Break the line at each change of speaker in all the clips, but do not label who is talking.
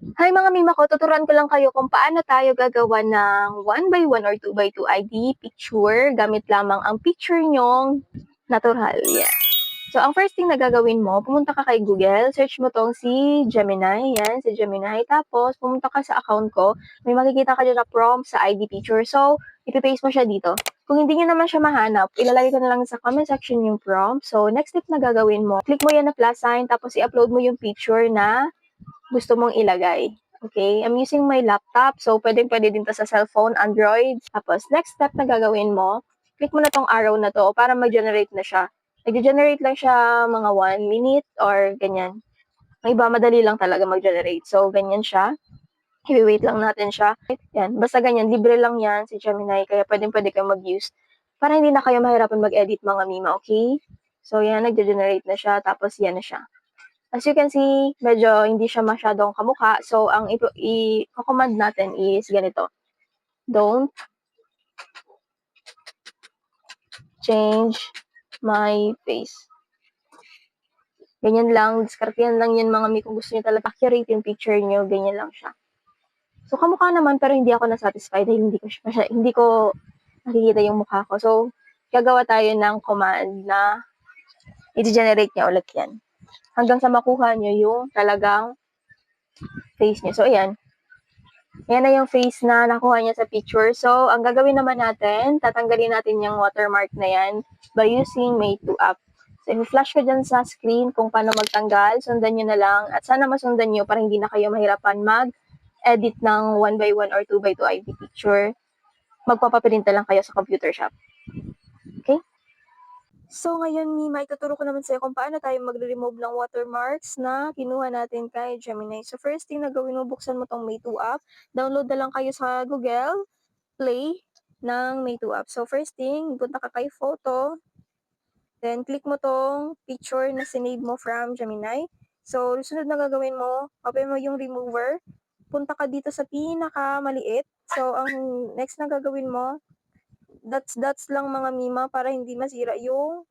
Hi mga mima ko, tuturuan ko lang kayo kung paano tayo gagawa ng 1x1 or 2x2 ID picture gamit lamang ang picture nyong natural. Yeah. So, ang first thing na gagawin mo, pumunta ka kay Google, search mo tong si Gemini, yan, si Gemini. Tapos, pumunta ka sa account ko, may makikita ka dyan na prompt sa ID picture. So, ipipaste mo siya dito. Kung hindi nyo naman siya mahanap, ilalagay ko na lang sa comment section yung prompt. So, next step na gagawin mo, click mo yan na plus sign, tapos i-upload mo yung picture na gusto mong ilagay. Okay? I'm using my laptop, so pwedeng pwede din to sa cellphone, Android. Tapos, next step na gagawin mo, click mo na tong arrow na to para mag-generate na siya. Nag-generate lang siya mga 1 minute or ganyan. Ang iba, madali lang talaga mag-generate. So, ganyan siya. I-wait lang natin siya. Yan. Basta ganyan. Libre lang yan si Gemini. Kaya pwedeng pwede kayo mag-use. Para hindi na kayo mahirapan mag-edit mga mima, okay? So, yan. Nag-generate na siya. Tapos, yan na siya. As you can see, medyo hindi siya masyadong kamukha. So, ang i-command natin is ganito. Don't change my face. Ganyan lang, diskartehan lang yan mga mi kung gusto niyo talaga accurate yung picture niyo, ganyan lang siya. So kamukha naman pero hindi ako na-satisfied dahil hindi ko siya, hindi ko nakikita yung mukha ko. So gagawa tayo ng command na i-generate niya ulit yan. Hanggang sa makuha niyo yung talagang face niyo. So ayan. Ayan na yung face na nakuha niya sa picture. So, ang gagawin naman natin, tatanggalin natin yung watermark na yan by using May 2 app. So, i-flash ko dyan sa screen kung paano magtanggal. Sundan nyo na lang. At sana masundan nyo para hindi na kayo mahirapan mag-edit ng 1x1 or 2x2 ID picture. Magpapapirinta lang kayo sa computer shop. So, ngayon, Mima, ituturo ko naman sa'yo kung paano tayo magre-remove ng watermarks na kinuha natin kay Gemini. So, first thing na gawin mo, buksan mo tong May 2 app. Download na lang kayo sa Google Play ng May 2 app. So, first thing, punta ka kay photo. Then, click mo tong picture na sinave mo from Gemini. So, sunod na gagawin mo, open mo yung remover. Punta ka dito sa pinaka maliit. So, ang next na gagawin mo, dots dots lang mga mima para hindi masira yung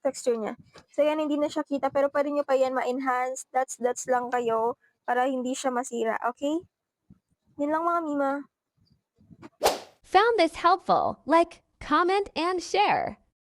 texture niya. So, yan, hindi na siya kita, pero pwede nyo pa yan ma-enhance. Dots dots lang kayo para hindi siya masira. Okay? Yun lang mga mima.
Found this helpful? Like, comment, and share.